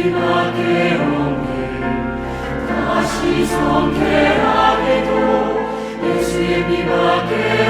우리가 깨어을 다시 성쾌하게도 예수의 비가 깨어